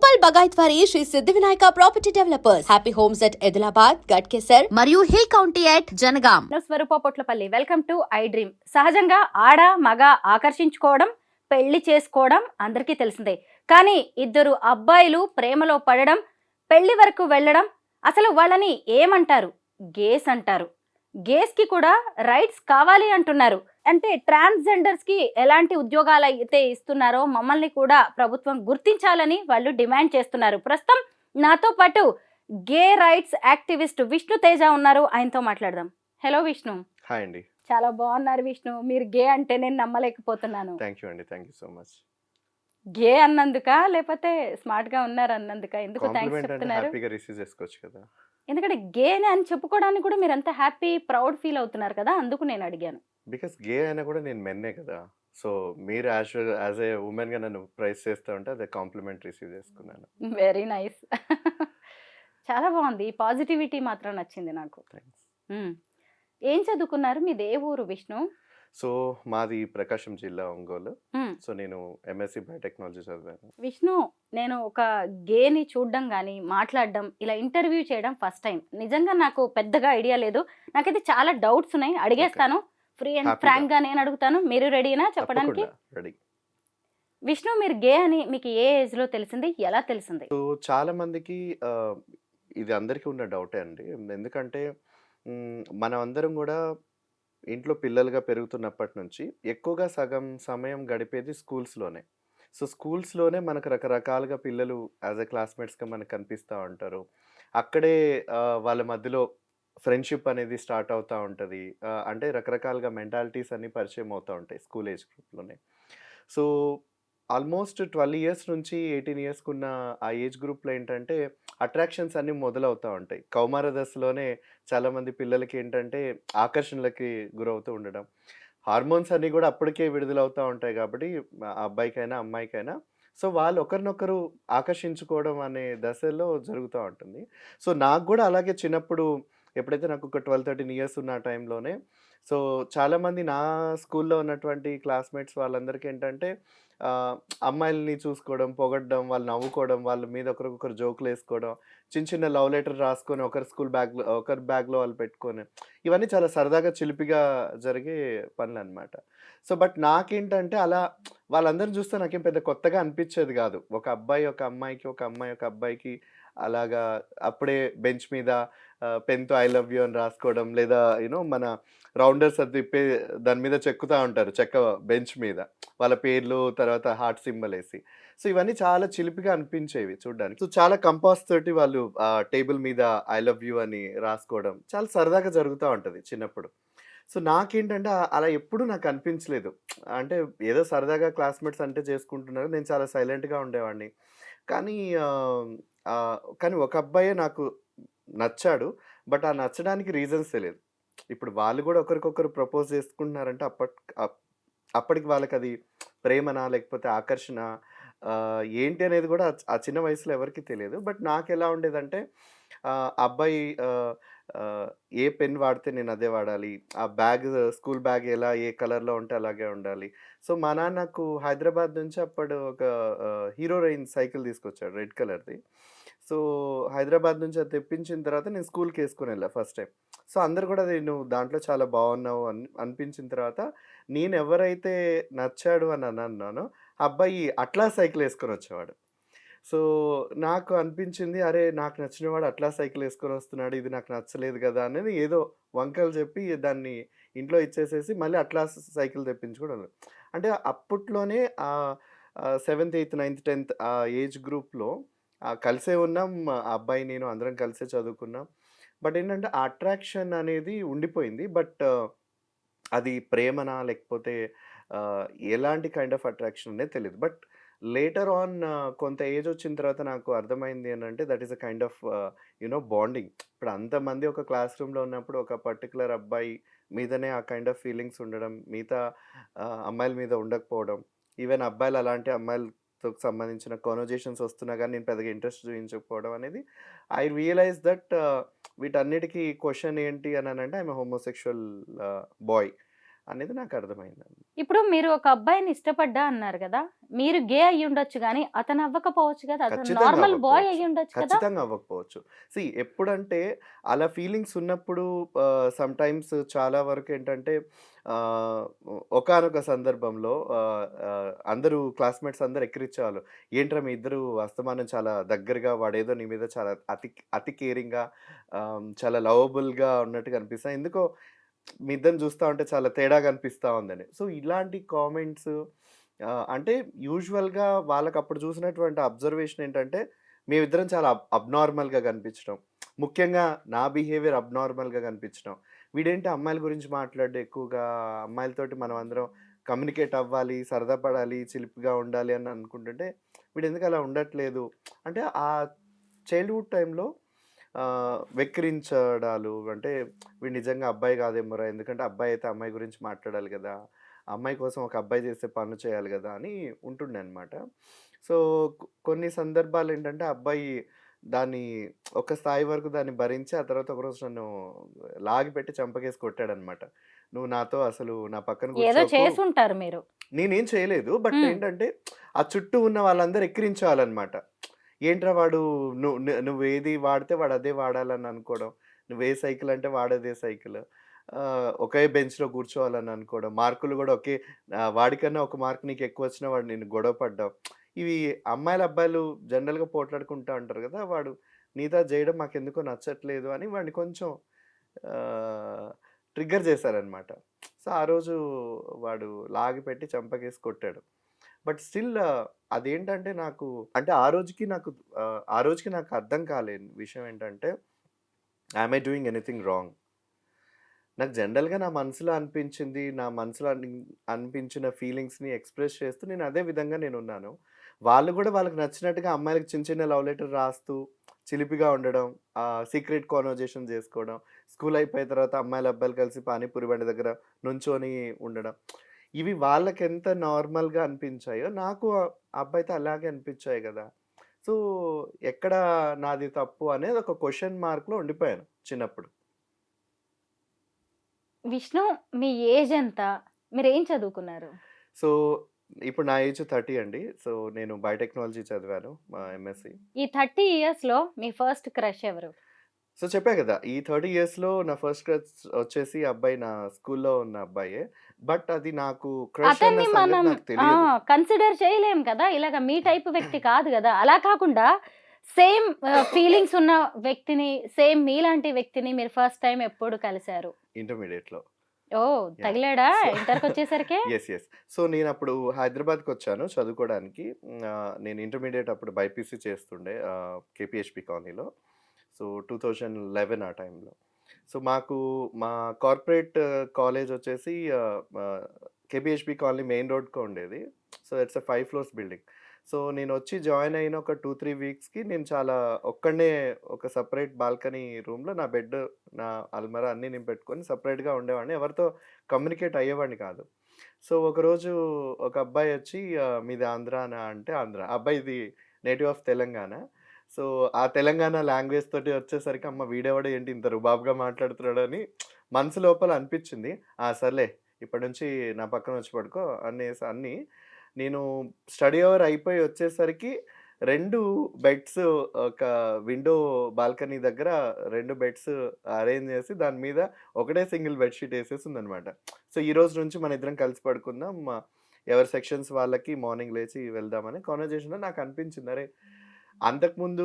గోపాల్ బగాయత్ వారి Sri Siddhi Vinayaka property developers. Happy homes at Edulabad Ghatkesar మరియు hill county at Jangaon Swarupa Potlapalli welcome to iDream సహజంగా ఆడ మగ ఆకర్షించుకోవడం పెళ్ళి చేసుకోవడం అందరికీ తెలిసిందే. కానీ ఇద్దరు అబ్బాయిలు ప్రేమలో పడడం పెళ్ళి వరకు వెళ్ళడం అసలు వాళ్ళని ఏమంటారు? గేస్ అంటారు. గేస్కి కూడా రైట్స్ కావాలి అంటున్నారు. అంటే ట్రాన్స్జెండర్స్కి ఎలాంటి ఉద్యోగాలు అయితే ఇస్తున్నారో మమ్మల్ని కూడా ప్రభుత్వం గుర్తించాలని వాళ్ళు డిమాండ్ చేస్తున్నారు. ప్రస్తుతం నాతో పాటు gay rights activist Vishnu Teja ఉన్నారు. ఆయనతో మాట్లాడదాం. హలో విష్ణు. హాయ్ అండి. చాలా బాగున్నారు విష్ణు. మీరు గే అంటే నేను నమ్మలేకపోతున్నాను. థ్యాంక్ యూ అండి. Thank you so much. Gay అన్నందుక? లేకపోతే స్మార్ట్గా ఉన్నారు అన్నందుక ఎందుకు థ్యాంక్స్ చెప్తున్నారు? హ్యాపీగా రిసీవ్ చేసుకోవచ్చు కదా. ఎందుకంటే గే అని చెప్పుకోవడానికి కూడా మీరు అంత హ్యాపీ ప్రౌడ్ ఫీల్ అవుతున్నారు కదా అందుకు నేను అడిగాను. బికాస్ గే అయినా కూడా నేను మెన్నే కదా. సో మీరు యాజ్ యాజ్ ఏ ఉమెన్గా నన్ను ప్రైజ్ చేస్తూ ఉంటే అదే కాంప్లిమెంట్ రిసీవ్ చేసుకున్నాను. వెరీ నైస్ చాలా బాగుంది. ఈ పాజిటివిటీ మాత్రం నచ్చింది నాకు. ఏం చదువుకున్నారు? మీది ఏ ఊరు? విష్ణు? సో మాది ప్రకాశం జిల్లా ఒంగోలు. సో నేను ఎంఎస్సి బయోటెక్నాలజీ చదివాను. విష్ణు నేను ఒక గేని చూడడం కానీ మాట్లాడడం ఇలా ఇంటర్వ్యూ చేయడం ఫస్ట్ టైం. నిజంగా నాకు పెద్దగా ఐడియా లేదు. నాకైతే చాలా డౌట్స్ ఉన్నాయి. అడిగేస్తాను. Free and. ఫ్రాంక్గా నేను అడుగుతాను. మీరు రెడీనా చెప్పడానికి? రెడీ. విష్ణు మీరు గే అని మీకు ఏ ఏజ్లో తెలిసింది? ఎలా తెలిసింది? సో చాలా మందికి ఇది అందరికీ ఉన్న డౌటే అండి. ఎందుకంటే మనం అందరం కూడా ఇంట్లో పిల్లలుగా పెరుగుతున్నప్పటి నుంచి ఎక్కువగా సగం సమయం గడిపేది స్కూల్స్లోనే. సో స్కూల్స్లోనే మనకు రకరకాలుగా పిల్లలు యాజ్ ఎ క్లాస్మేట్స్గా మనకు కనిపిస్తూ ఉంటారు. అక్కడే వాళ్ళ మధ్యలో ఫ్రెండ్షిప్ అనేది స్టార్ట్ అవుతూ ఉంటుంది. అంటే రకరకాలుగా మెంటాలిటీస్ అన్నీ పరిచయం అవుతూ ఉంటాయి స్కూల్ ఏజ్ గ్రూప్లోనే. సో ఆల్మోస్ట్ ట్వెల్వ్ ఇయర్స్ నుంచి ఎయిటీన్ ఇయర్స్కి ఉన్న ఆ ఏజ్ గ్రూప్లో ఏంటంటే అట్రాక్షన్స్ అన్నీ మొదలవుతూ ఉంటాయి. కౌమార దశలోనే చాలామంది పిల్లలకి ఏంటంటే ఆకర్షణలకి గురవుతూ ఉండడం. హార్మోన్స్ అన్నీ కూడా అప్పటికే విడుదలవుతూ ఉంటాయి కాబట్టి ఆ అబ్బాయికైనా అమ్మాయికైనా. సో వాళ్ళు ఒకరినొకరు ఆకర్షించుకోవడం అనే దశలో జరుగుతూ ఉంటుంది. సో నాకు కూడా అలాగే చిన్నప్పుడు ఎప్పుడైతే నాకు ఒక ట్వెల్వ్ థర్టీన్ ఇయర్స్ ఉన్న టైంలోనే సో చాలామంది నా స్కూల్లో ఉన్నటువంటి క్లాస్మేట్స్ వాళ్ళందరికీ ఏంటంటే అమ్మాయిల్ని చూసుకోవడం పొగడడం వాళ్ళు నవ్వుకోవడం వాళ్ళ మీద ఒకరికొకరు జోకులు వేసుకోవడం చిన్న చిన్న లవ్ లెటర్ రాసుకొని ఒకరి స్కూల్ బ్యాగ్లో ఒకరి బ్యాగ్లో వాళ్ళు పెట్టుకొని ఇవన్నీ చాలా సరదాగా చిలిపిగా జరిగే పనులు అనమాట సో బట్ నాకేంటంటే అలా వాళ్ళందరిని చూస్తే నాకేం పెద్ద కొత్తగా అనిపించేది కాదు. ఒక అబ్బాయి ఒక అమ్మాయికి ఒక అమ్మాయి ఒక అబ్బాయికి అలాగా అప్పుడే బెంచ్ మీద పెన్తో ఐ లవ్ యూ అని రాసుకోవడం లేదా యూనో మన రౌండర్స్ అది తిప్పే దాని మీద చెక్కుతూ ఉంటారు చెక్క బెంచ్ మీద. వాళ్ళ పేర్లు తర్వాత హార్ట్ సింబల్ వేసి. సో ఇవన్నీ చాలా చిలిపిగా అనిపించేవి చూడడానికి. సో చాలా కంపాస్ తోటి వాళ్ళు టేబుల్ మీద ఐ లవ్ యూ అని రాసుకోవడం చాలా సరదాగా జరుగుతూ ఉంటుంది చిన్నప్పుడు. సో నాకేంటంటే అలా ఎప్పుడు నాకు అనిపించలేదు. అంటే ఏదో సరదాగా క్లాస్మేట్స్ అంటే చేసుకుంటున్నారు నేను చాలా సైలెంట్గా ఉండేవాడిని. కానీ కానీ ఒక అబ్బాయే నాకు నచ్చాడు. బట్ ఆ నచ్చడానికి రీజన్స్ తెలియదు ఇప్పుడు వాళ్ళు కూడా ఒకరికొకరు ప్రపోజ్ చేసుకుంటున్నారంటే అప్పటి అప్- అప్పటికి వాళ్ళకి అది ప్రేమనా లేకపోతే ఆకర్షణ ఏంటి అనేది కూడా ఆ- చిన్న వయసులో ఎవరికి తెలియదు. బట్ నాకు ఎలా ఉండేదంటే అబ్బాయి ఏ పెన్ వాడితే నేను అదే వాడాలి. ఆ బ్యాగ్ స్కూల్ బ్యాగ్ ఎలా ఏ కలర్లో ఉంటే అలాగే ఉండాలి. సో మా నాన్న నాకు హైదరాబాద్ నుంచి అప్పుడు ఒక హీరో రైన్ సైకిల్ తీసుకొచ్చాడు రెడ్ కలర్ది. సో హైదరాబాద్ నుంచి అది తెప్పించిన తర్వాత నేను స్కూల్కి వేసుకుని వెళ్ళా ఫస్ట్ టైం. సో అందరు కూడా అది నువ్వు దాంట్లో చాలా బాగున్నావు అని అనిపించిన తర్వాత నేను ఎవరైతే నచ్చాడు అని అని అన్నానో అబ్బాయి అట్లా సైకిల్ వేసుకొని వచ్చేవాడు. సో నాకు అనిపించింది అరే నాకు నచ్చినవాడు అట్లా సైకిల్ వేసుకొని వస్తున్నాడు ఇది నాకు నచ్చలేదు కదా అనేది ఏదో వంకలు చెప్పి దాన్ని ఇంట్లో ఇచ్చేసేసి మళ్ళీ అట్లా సైకిల్ తెప్పించుకోవడం. అంటే అప్పట్లోనే సెవెంత్ ఎయిత్ నైన్త్ టెన్త్ ఆ ఏజ్ గ్రూప్లో కలిసే ఉన్నాం ఆ అబ్బాయి నేను అందరం కలిసే చదువుకున్నాం. బట్ ఏంటంటే ఆ అట్రాక్షన్ అనేది ఉండిపోయింది. బట్ అది ప్రేమనా లేకపోతే ఎలాంటి కైండ్ ఆఫ్ అట్రాక్షన్ అనేది తెలియదు బట్ లేటర్ ఆన్ కొంత ఏజ్ వచ్చిన తర్వాత నాకు అర్థమైంది ఏంటంటే that is a kind of you know bonding. ఇప్పుడు అంతమంది ఒక క్లాస్ రూమ్లో ఉన్నప్పుడు ఒక పర్టికులర్ అబ్బాయి మీదనే ఆ కైండ్ ఆఫ్ ఫీలింగ్స్ ఉండడం మిగతా అమ్మాయిల మీద ఉండకపోవడం ఈవెన్ అబ్బాయిలు అలాంటి అమ్మాయిలు సంబంధించిన కాన్వర్జేషన్స్ వస్తున్నా కానీ నేను పెద్దగా ఇంట్రెస్ట్ చూపించకపోవడం అనేది ఐ రియలైజ్ దట్ వీటన్నిటికీ క్వశ్చన్ ఏంటి అని అంటే ఐఎమ్ హోమోసెక్షువల్ బాయ్ అనేది నాకు అర్థమైందండి. ఇప్పుడు మీరు ఒక అబ్బాయిని ఇష్టపడ్డా అన్నారు కదా! మీరు గే అయ్యుండొచ్చు గానీ, అతను అవ్వకపోవచ్చు కదా! అతను ఖచ్చితంగా నార్మల్ బాయ్. అయ్యుండొచ్చు కదా! ఖచ్చితంగా అవ్వకపోవచ్చు. సీ ఎప్పుడంటే అలా ఫీలింగ్స్ ఉన్నప్పుడు ఆహ్, సమ్‌టైమ్స్ చాలా వరకు ఏంటంటే ఒకానొక సందర్భంలో అందరూ క్లాస్‌మేట్స్ అందరూ ఎక్కిరించేవాళ్ళు. ఏంట్రా మీ ఇద్దరు అస్తమానం చాలా దగ్గరగా వాడేదో నీ మీద చాలా అతి అతి కేరింగ్‌గా చాలా లవబుల్‌గా ఉన్నట్టుగా అనిపిస్తాయి. ఎందుకో మీ ఇద్దరిని చూస్తా ఉంటే చాలా తేడాగా కనిపిస్తూ ఉందని. సో, ఇలాంటి కామెంట్స్ అంటే యూజువల్‌గా వాళ్ళకప్పుడు చూసినటువంటి అబ్జర్వేషన్ ఏంటంటే మేమిద్దరం చాలా అబ్‌నార్మల్‌గా కనిపించడం. ముఖ్యంగా నా బిహేవియర్ అబ్‌నార్మల్‌గా కనిపించడం. వీడేంటి అమ్మాయిల గురించి మాట్లాడే ఎక్కువగా, అమ్మాయిలతోటి మనం అందరం కమ్యూనికేట్ అవ్వాలి, సరదా పడాలి, చిలిపిగా ఉండాలి అని అనుకుంటుంటే వీడెందుకు అలా ఉండట్లేదు. అంటే ఆ చైల్డ్‌హుడ్ టైంలో వెక్కిరించడాలు అంటే వీడు నిజంగా అబ్బాయి కాదేమోరా! ఎందుకంటే అబ్బాయి అయితే అమ్మాయి గురించి మాట్లాడాలి కదా! అమ్మాయి కోసం ఒక అబ్బాయి చేసే పనులు చేయాలి కదా! అని ఉంటుండే అనమాట. సో, కొన్ని సందర్భాలు ఏంటంటే అబ్బాయి దాన్ని ఒక స్థాయి వరకు దాన్ని భరించి ఆ తర్వాత ఒకరోజు నన్ను లాగిపెట్టి చెంపకేసి కొట్టాడనమాట. "నువ్వు నాతో అసలు నా పక్కన ఏదో కూర్చోకు" చేసుంటారు మీరు. నేనేం చేయలేదు. బట్. ఏంటంటే ఆ చుట్టూ ఉన్న వాళ్ళందరూ ఎక్కిరించేవాళ్ళనమాట. ఏంట్రా వాడు నువ్వు నువ్వు నువ్వేది వాడితే వాడు అదే వాడాలని అనుకోవడం. నువ్వు ఏ సైకిల్ అంటే వాడదే సైకిల్. ఒకే బెంచ్‌లో కూర్చోవాలని అనుకోవడం. మార్కులు కూడా ఒకే వాడికన్నా ఒక మార్క్ నీకు ఎక్కువ వచ్చిన వాడు నేను గొడవ పడ్డావు ఇవి అమ్మాయిలు, అబ్బాయిలు జనరల్‌గా పోట్లాడుకుంటా ఉంటారు కదా! వాడు నీతో చేయడం చేయడం మాకెందుకో నచ్చట్లేదు అని వాడిని కొంచెం ట్రిగ్గర్ చేశారనమాట. సో, ఆ రోజు వాడు లాగిపెట్టి చంపకేసి కొట్టాడు. బట్ స్టిల్ అదేంటంటే నాకు అంటే ఆ రోజుకి నాకు ఆ రోజుకి నాకు అర్థం కాలేని విషయం ఏంటంటే I'm I doing anything wrong? నాకు జనరల్‌గా నా మనసులో అనిపించింది, నా మనసులో అనిపించిన ఫీలింగ్స్‌ని ఎక్స్‌ప్రెస్ చేస్తూ నేను అదే విధంగా నేను ఉన్నాను వాళ్ళు కూడా వాళ్ళకి నచ్చినట్టుగా అమ్మాయిలకు చిన్న చిన్న లవ్ లెటర్ రాస్తూ, చిలిపిగా ఉండడం, సీక్రెట్ కాన్వర్జేషన్ చేసుకోవడం, స్కూల్ అయిపోయిన తర్వాత అమ్మాయిలు, అబ్బాయిలు కలిసి పానీపూరి బండి దగ్గర నుంచొని ఉండడం. ఇవి వాళ్ళకెంత నార్మల్‌గా అనిపించాయో నాకు అబ్బాయితో అలాగే అనిపించాయి కదా! సో, ఎక్కడ నాది తప్పు అనేది ఒక క్వెషన్ మార్క్‌లో ఉండిపోయాను చిన్నప్పుడు. విష్ణు మీ ఏజ్ ఎంత? మీరేం చదువుకున్నారు? సో, ఇప్పుడు నా ఏజ్ 30 అండి. సో, నేను బయోటెక్నాలజీ చదివాను. ఎంఎస్‌సి. ఈ 30 ఇయర్స్‌లో మీ ఫస్ట్ క్రష్ ఎవరు? సో, చెప్పా కదా! ఈ 30 ఇయర్స్‌లో నా ఫస్ట్ క్రష్ వచ్చేసి అబ్బాయి నా స్కూల్‌లో ఉన్న అబ్బాయే. బట్ అది నాకు అతన్ని మనం. కన్సిడర్ చేయలేం కదా! ఇలాగ మీ టైప్ వ్యక్తి కాదు గదా! అలా కాకుండా సేమ్ ఫీలింగ్స్ ఉన్న వ్యక్తిని, సేమ్ మీలాంటి వ్యక్తిని మీరు ఫస్ట్ టైమ్ ఎప్పుడు కలిసారు? ఇంటర్మీడియేట్‌లో. ఓహ్! యాహ్! తగిలాడా సో ఇంటర్‌కొచ్చేసరికే? యెస్. యెస్. సో, నేనప్పుడు హైదరాబాద్‌కొచ్చాను చదువుకోవడానికి. ఆహ్, నేను ఇంటర్మీడియేట్ అప్పుడు బైపీసీ చేస్తుండే కేపీహెచ్‌పీ కాలనీలో. సో, 2011 ఆ టైంలో. సో, మాకు మా కార్పొరేట్ కాలేజ్ వచ్చేసి కేబిహెచ్బి కాలనీ మెయిన్ రోడ్కి ఉండేది. So, it's a five floors building. So, నేను వచ్చి జాయిన్ అయిన ఒక 2, 3 వీక్స్‌కి నేను చాలా ఒక్కడినే ఒక సపరేట్ బాల్కనీ రూమ్‌లో నా బెడ్, నా అల్మారా అన్నీ నేను పెట్టుకొని సపరేట్గా ఉండేవాడిని. ఎవరితో కమ్యూనికేట్ అయ్యేవాడిని కాదు. సో, ఒకరోజు ఒక అబ్బాయి వచ్చి "మీది ఆంధ్రానా?" అంటే ఆంధ్ర. అబ్బాయిది నేటివ్ ఆఫ్ తెలంగాణ. సో, ఆ తెలంగాణ లాంగ్వేజ్ తోటి వచ్చేసరికి అమ్మ వీడెవడు ఏంటి ఇంత రుబాబుగా మాట్లాడుతున్నాడని మనసు లోపల అనిపించింది. ఆ! సర్లే ఇప్పటి నుంచి నా పక్కన వచ్చి పడుకో అనేసి అన్నీ నేను స్టడీ అవర్ అయిపోయి వచ్చేసరికి రెండు బెడ్స్ ఒక విండో బాల్కనీ దగ్గర రెండు బెడ్స్ అరేంజ్ చేసి దాని మీద ఒకటే సింగిల్ బెడ్ షీట్ ఏసేసి ఉందనమాట. సో, రోజు నుంచి మన ఇద్దరం కలిసి పడుకుందాం. ఎవరి సెక్షన్స్ వాళ్ళకి మార్నింగ్ లేచి వెళ్దామని కాన్వర్జేషన్లో నాకు అనిపించింది. అరే! అంతకుముందు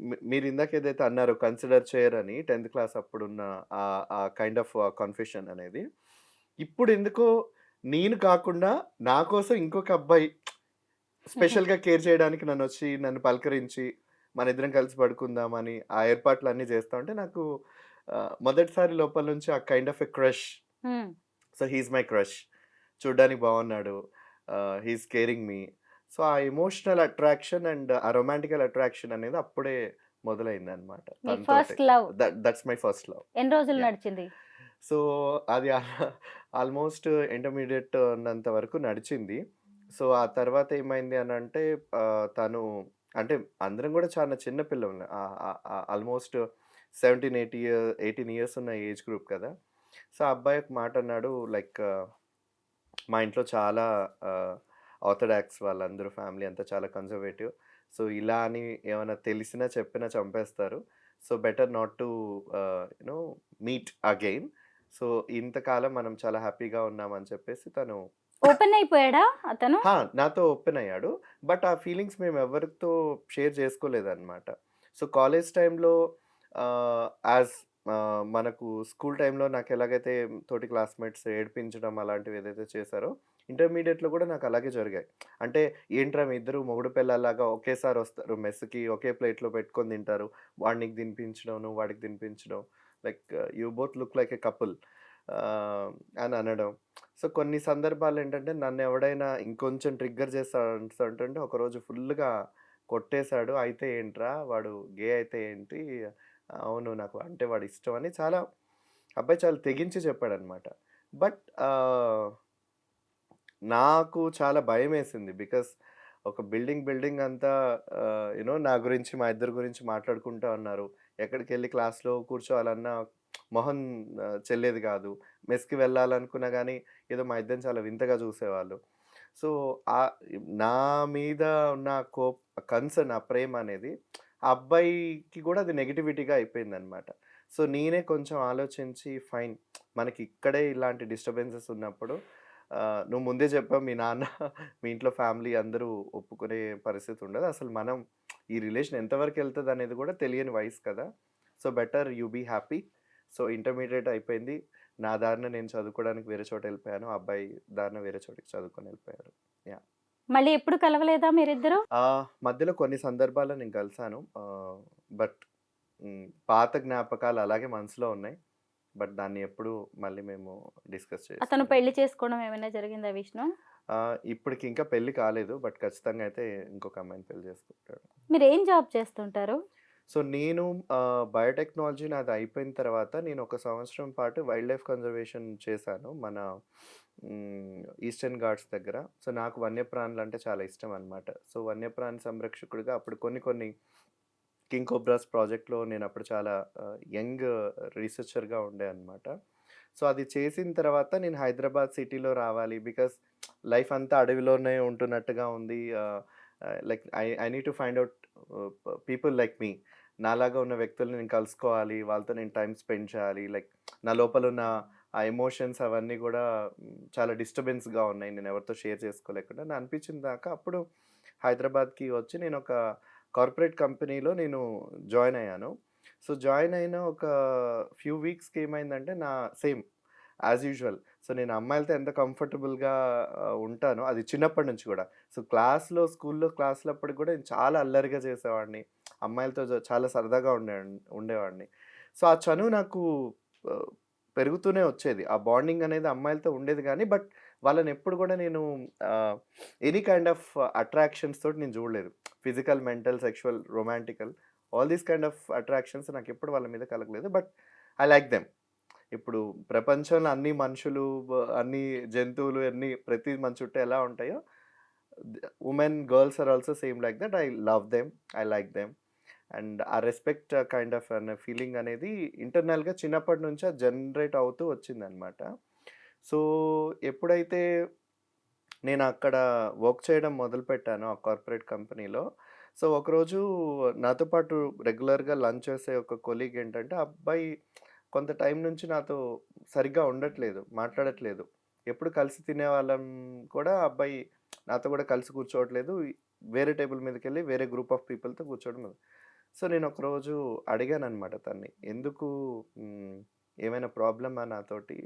మీ మీరు ఇందాక ఏదైతే అన్నారో కన్సిడర్ చేయరని 10థ్ క్లాస్ అప్పుడున్న ఆ కైండ్ ఆఫ్ కన్ఫెషన్ అనేది. ఇప్పుడెందుకో నేను కాకుండా నా కోసం ఇంకొక అబ్బాయి స్పెషల్‌గా కేర్ చేయడానికి నన్నొచ్చి నన్ను పలకరించి మనిద్దరం కలిసి పడుకుందామని ఆ ఏర్పాట్లన్నీ చేస్తా ఉంటే నాకు మొదటిసారి లోపల నుంచి ఆ kind of a crush. So, he is my crush. చూడ్డానికి బాగున్నాడు. ఆహ్, he is caring me. So, ఆ ఎమోషనల్ అట్రాక్షన్ అండ్ ఆ రొమాంటికల్ అట్రాక్షన్ అనేది అప్పుడే మొదలైందనమాట మీ తనతోటి. First love. That that's my first love. ఎన్ని రోజులు! నడిచింది? సో, అది ఆల్మోస్ట్ ఇంటర్మీడియేట్ ఉన్నంత వరకు నడిచింది. సో, ఆ తర్వాత ఏమైంది అనంటే ఆహ్, తను అంటే అందరం కూడా చాలా చిన్న పిల్లలం. ఆల్మోస్ట్ 17, 8 ఇయర్ 18 ఇయర్స్ ఉన్న ఏజ్ గ్రూప్ కదా! సో, ఆ అబ్బాయి ఒక మాట అన్నాడు లైక్ మా ఇంట్లో చాలా ఆర్థడాక్స్ వాళ్ళందరూ ఫ్యామిలీ అంతా చాలా కన్జర్వేటివ్ సో ఇలా అని ఏమైనా తెలిసినా చెప్పినా చంపేస్తారు. So better not to you know meet again. So ఇంతకాలం మనం చాలా హ్యాపీగా ఉన్నామని చెప్పేసి తను ఓపెన్ అయిపోయాడా అతను? నాతో ఓపెన్ అయ్యాడు. బట్ ఆ ఫీలింగ్స్ మేము ఎవరితో షేర్ చేసుకోలేదన్నమాట. సో కాలేజ్ టైంలో యాజ్ మనకు స్కూల్ టైంలో నాకు ఎలాగైతే తోటి క్లాస్మేట్స్ ఏడిపించడం అలాంటివి ఏదైతే చేశారో ఇంటర్మీడియట్లో కూడా నాకు అలాగే జరిగాయి. అంటే ఏంట్రా మీ ఇద్దరు మొగుడు పిల్లలాగా ఒకేసారి వస్తారు మెస్కి ఒకే ప్లేట్లో పెట్టుకొని తింటారు వాడికి తినిపించడం నువ్వు వాడికి తినిపించడం like you both look like a couple అని అనడం. సో కొన్ని సందర్భాలు ఏంటంటే నన్ను ఎవడైనా ఇంకొంచెం ట్రిగ్గర్ చేస్తాడంటే ఒకరోజు ఫుల్గా కొట్టేశాడు. అయితే ఏంట్రా వాడు గే అయితే ఏంటి? అవును నాకు అంటే వాడు ఇష్టం అని చాలా అబ్బాయి చాలా తెగించి చెప్పాడనమాట. బట్ నాకు చాలా భయం వేసింది బికాస్ ఒక బిల్డింగ్ బిల్డింగ్ అంతా యూనో నా గురించి మా ఇద్దరి గురించి మాట్లాడుకుంటూ ఉన్నారు ఎక్కడికి వెళ్ళి క్లాస్లో కూర్చోవాలన్నా మొహం చెల్లేది కాదు. మెస్కి వెళ్ళాలనుకున్నా కానీ ఏదో మా ఇద్దరిని చాలా వింతగా చూసేవాళ్ళు. సో ఆ నా మీద ఉన్న కో కన్సర్న్ ఆ ప్రేమ అనేది ఆ అబ్బాయికి కూడా అది నెగిటివిటీగా అయిపోయింది అనమాట సో నేనే కొంచెం ఆలోచించి ఫైన్ మనకి ఇక్కడే ఇలాంటి డిస్టర్బెన్సెస్ ఉన్నప్పుడు నువ్వు ముందే చెప్పావు మీ నాన్న మీ ఇంట్లో ఫ్యామిలీ అందరూ ఒప్పుకునే పరిస్థితి ఉండదు. అసలు మనం ఈ రిలేషన్ ఎంతవరకు వెళ్తుంది అనేది కూడా తెలియని వయసు కదా. So better you be happy. So intermediate అయిపోయింది. నా దారిన నేను చదువుకోవడానికి వేరే చోట వెళ్ళిపోయాను. అబ్బాయి దారిన వేరే చోటికి చదువుకొని వెళ్ళిపోయారు. మళ్ళీ ఎప్పుడు కలవలేదా మీరిద్దరు? మధ్యలో కొన్ని సందర్భాల్లో నేను కలిసాను బట్ పాత జ్ఞాపకాలు అలాగే మనసులో ఉన్నాయి. బట్ దాన్ని ఎప్పుడు మళ్ళీ మేము డిస్కస్ అతను చేస్తాం పెళ్ళి చేసుకోవడం ఏమైనా జరిగిందా విష్ణు? ఇప్పటికి ఇంకా పెళ్ళి కాలేదు బట్ ఖచ్చితంగా అయితే ఇంకొక అమ్మాయిని పెళ్ళి చేసుకుంటాడు. మీరు ఏం జాబ్ చేస్తుంటారు? సో నేను బయోటెక్నాలజీ నాది అయిపోయిన తర్వాత నేను ఒక సంవత్సరం పాటు వైల్డ్ లైఫ్ కన్జర్వేషన్ చేశాను మన ఈస్టర్న్ ఘాట్స్ దగ్గర. సో నాకు వన్యప్రాణులు అంటే చాలా ఇష్టం అనమాట సో వన్యప్రాణి సంరక్షకుడిగా అప్పుడు కొన్ని కొన్ని కింగ్ కోబ్రాస్ ప్రాజెక్ట్లో నేను అప్పుడు చాలా యంగ్ రీసెర్చర్గా ఉండే అనమాట సో అది చేసిన తర్వాత నేను హైదరాబాద్ సిటీలో రావాలి బికాస్ లైఫ్ అంతా అడవిలోనే ఉంటున్నట్టుగా ఉంది. Like I I need to find out people like me. నాలాగా ఉన్న వ్యక్తులను నేను కలుసుకోవాలి వాళ్ళతో నేను టైం స్పెండ్ చేయాలి. లైక్ నా లోపల ఉన్న ఆ ఎమోషన్స్ అవన్నీ కూడా చాలా డిస్టర్బెన్స్గా ఉన్నాయి. నేను ఎవరితో షేర్ చేసుకోలేకుండా. నాకు అనిపించిన దాకా అప్పుడు హైదరాబాద్కి వచ్చి నేను ఒక కార్పొరేట్ కంపెనీలో నేను జాయిన్ అయ్యాను. సో జాయిన్ అయిన ఒక ఫ్యూ వీక్స్కి ఏమైందంటే నా సేమ్ యాజ్ యూజువల్. సో నేను అమ్మాయిలతో ఎంత కంఫర్టబుల్గా ఉంటానో అది చిన్నప్పటి నుంచి కూడా. సో క్లాస్లో స్కూల్లో క్లాస్లో అప్పటికి కూడా నేను చాలా అల్లరిగా చేసేవాడిని. అమ్మాయిలతో చాలా సరదాగా ఉండే ఉండేవాడిని. సో ఆ చనువు నాకు పెరుగుతూనే వచ్చేది. ఆ బాండింగ్ అనేది అమ్మాయిలతో ఉండేది కానీ బట్ వాళ్ళని ఎప్పుడు కూడా నేను ఎనీ కైండ్ ఆఫ్ అట్రాక్షన్స్ తోటి నేను చూడలేదు. Physical mental sexual romantical all these kind of attractions నాకు ఎప్పుడు వాళ్ళ మీద కలగలేదు. But I like them. ఇప్పుడు ప్రపంచంలో అన్ని మనుషులు అన్ని జంతువులు అన్ని ప్రతి మన చుట్టూ ఎలా ఉంటాయో women girls are also same like that. I love them. I like them. And ఆ రెస్పెక్ట్ కైండ్ ఆఫ్ అనే ఫీలింగ్ అనేది ఇంటర్నల్గా చిన్నప్పటి నుంచి జనరేట్ అవుతూ వచ్చిందనమాట సో ఎప్పుడైతే నేను అక్కడ వర్క్ చేయడం మొదలుపెట్టాను ఆ కార్పొరేట్ కంపెనీలో. సో ఒకరోజు నాతో పాటు రెగ్యులర్గా లంచ్ చేసే ఒక కొలీగ్ ఏంటంటే ఆ అబ్బాయి కొంత టైం నుంచి నాతో సరిగ్గా ఉండట్లేదు మాట్లాడట్లేదు. ఎప్పుడు కలిసి తినేవాళ్ళం కూడా ఆ అబ్బాయి నాతో కూడా కలిసి కూర్చోవట్లేదు. వేరే టేబుల్ మీదకి వెళ్ళి వేరే గ్రూప్ ఆఫ్ పీపుల్తో కూర్చోవడం సో నేను ఒకరోజు అడిగాను అనమాట తన్ని ఎందుకు ఏమైనా ప్రాబ్లమా నాతోటి?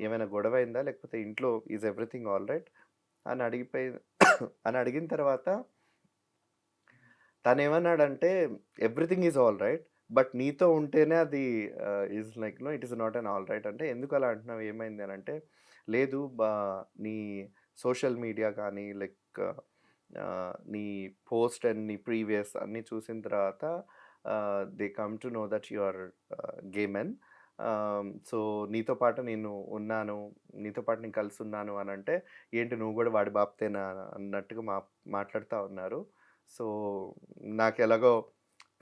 ఏమైనా గొడవ అయిందా లేకపోతే ఇంట్లో ఈజ్ ఎవ్రీథింగ్ ఆల్ రైట్? అని అడిగిపోయి అని అడిగిన తర్వాత తను ఏమన్నాడంటే everything is all right but నీతో ఉంటేనే అది is like no it is not an all right. అంటే ఎందుకు అలా అంటున్నావు? ఏమైంది? అని అంటే లేదు బా నీ సోషల్ మీడియా కానీ లైక్ నీ పోస్ట్ అండ్ నీ ప్రీవియస్ అన్నీ చూసిన తర్వాత they come to know that you are gay man so నీతో పాటు నేను ఉన్నాను నీతో పాటు నేను కలిసి ఉన్నాను అని అంటే ఏంటి నువ్వు కూడా వాడి బాప్తేనా అన్నట్టుగా మా మాట్లాడుతూ ఉన్నారు. సో నాకు ఎలాగో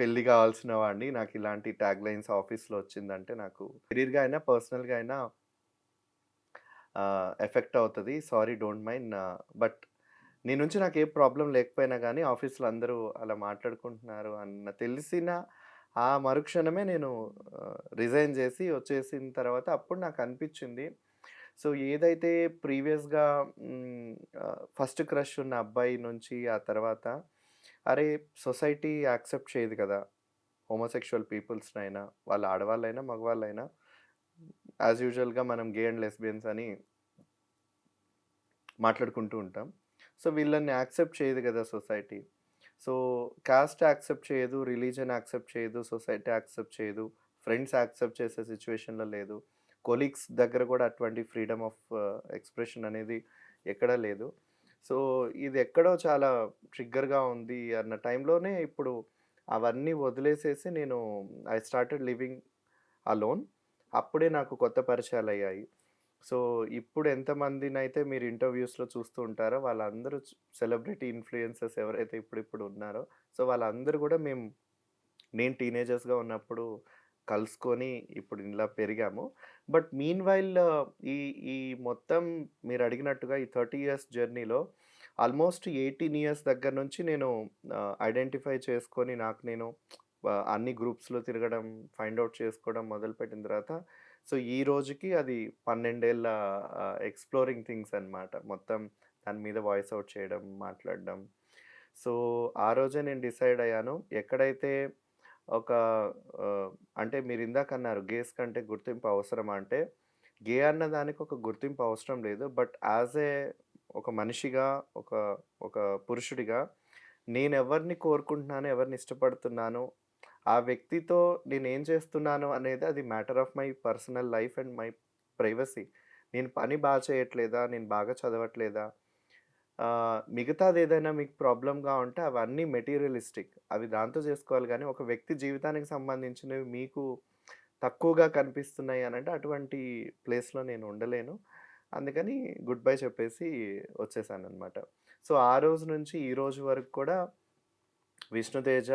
పెళ్ళి కావాల్సిన వాడిని నాకు ఇలాంటి ట్యాగ్ లైన్స్ ఆఫీస్లో వచ్చిందంటే నాకు కెరీర్గా అయినా పర్సనల్గా అయినా ఎఫెక్ట్ అవుతుంది. సారీ డోంట్ మైండ్ బట్ నీ నుంచి నాకు ఏ ప్రాబ్లం లేకపోయినా కానీ ఆఫీస్‌లో అందరూ అలా మాట్లాడుకుంటున్నారు అన్న తెలిసిన ఆ మరుక్షణమే నేను రిజైన్ చేసి వచ్చేసిన తర్వాత అప్పుడు నాకు అనిపించింది. సో ఏదైతే ప్రీవియస్‌గా ఫస్ట్ క్రష్ ఉన్న అబ్బాయి నుంచి ఆ తర్వాత అరే! సొసైటీ యాక్సెప్ట్ చేయదు కదా! హోమోసెక్షువల్ పీపుల్స్‌నైనా వాళ్ళ ఆడవాళ్ళైనా, మగవాళ్ళైనా యాస్ యూజువల్‌గా మనం గే అండ్ లెస్బియన్స్ అని మాట్లాడుకుంటూ ఉంటాం. సో వీళ్ళని యాక్సెప్ట్ చేయదు కదా సొసైటీ. సో కాస్ట్ యాక్సెప్ట్ చేయదు, రిలీజియన్ యాక్సెప్ట్ చేయదు, సొసైటీ యాక్సెప్ట్ చేయదు, ఫ్రెండ్స్ యాక్సెప్ట్ చేసే సిచ్యువేషన్లో లేదు. కొలీగ్స్ దగ్గర కూడా అటువంటి ఫ్రీడమ్ ఆఫ్ ఎక్స్‌ప్రెషన్ అనేది ఎక్కడా లేదు. సో ఇది ఎక్కడో చాలా ట్రిగ్గర్‌గా ఉంది అన్న టైంలోనే ఇప్పుడు అవన్నీ వదిలేసేసి నేను ఐ స్టార్టెడ్ లివింగ్ అలోన్. అప్పుడే నాకు కొత్త పరిచయాలు అయ్యాయి సో ఇప్పుడు ఎంతమందినైతే మీరు ఇంటర్వ్యూస్‌లో చూస్తూ ఉంటారో వాళ్ళందరూ సెలబ్రిటీ ఇన్‌ఫ్లుయెన్సర్స్ ఎవరైతే ఇప్పుడు ఇప్పుడు ఉన్నారో సో వాళ్ళందరూ కూడా మేము నేను టీనేజర్స్‌గా ఉన్నప్పుడు కలుసుకొని ఇప్పుడు ఇలా పెరిగాము. బట్ మీన్ వైల్ ఈ ఈ మొత్తం మీరు అడిగినట్టుగా ఈ 30 ఇయర్స్ జర్నీలో ఆల్మోస్ట్ 18 ఇయర్స్ దగ్గర నుంచి నేను ఐడెంటిఫై చేసుకొని నాకు నేను అన్ని గ్రూప్స్‌లో తిరగడం, ఫైండ్ అవుట్ చేసుకోవడం మొదలుపెట్టిన తర్వాత సో ఈ రోజుకి అది పన్నెండేళ్ళ ఎక్స్‌ప్లోరింగ్ థింగ్స్ అన్నమాట. మొత్తం దాని మీద వాయిస్ అవుట్ చేయడం, మాట్లాడడం. సో ఆ రోజే నేను డిసైడ్ అయ్యాను. ఎక్కడైతే ఒక అంటే మీరు ఇందాక అన్నారు గేస్ కంటే గుర్తింపు అవసరమా అంటే గే అన్న దానికి ఒక గుర్తింపు అవసరం లేదు. బట్ యాజ్ ఏ ఒక మనిషిగా, ఒక ఒక పురుషుడిగా నేనెవరిని కోరుకుంటున్నాను, ఎవరిని ఇష్టపడుతున్నాను, ఆ వ్యక్తితో నేను ఏం చేస్తున్నాను అనేది అది matter of my personal life and my privacy. నేను పని బాగా చేయట్లేదా? నేను బాగా చదవట్లేదా? మిగతాది ఏదైనా మీకు ప్రాబ్లంగా ఉంటే అవన్నీ మెటీరియలిస్టిక్. అవి దాంతో చేసుకోవాలి కానీ ఒక వ్యక్తి జీవితానికి సంబంధించినవి మీకు తక్కువగా కనిపిస్తున్నాయి అని అంటే అటువంటి ప్లేస్‌లో నేను ఉండలేను. అందుకని గుడ్ బై చెప్పేసి వచ్చేసాను అనమాట సో ఆ రోజు నుంచి ఈ రోజు వరకు కూడా విష్ణుతేజ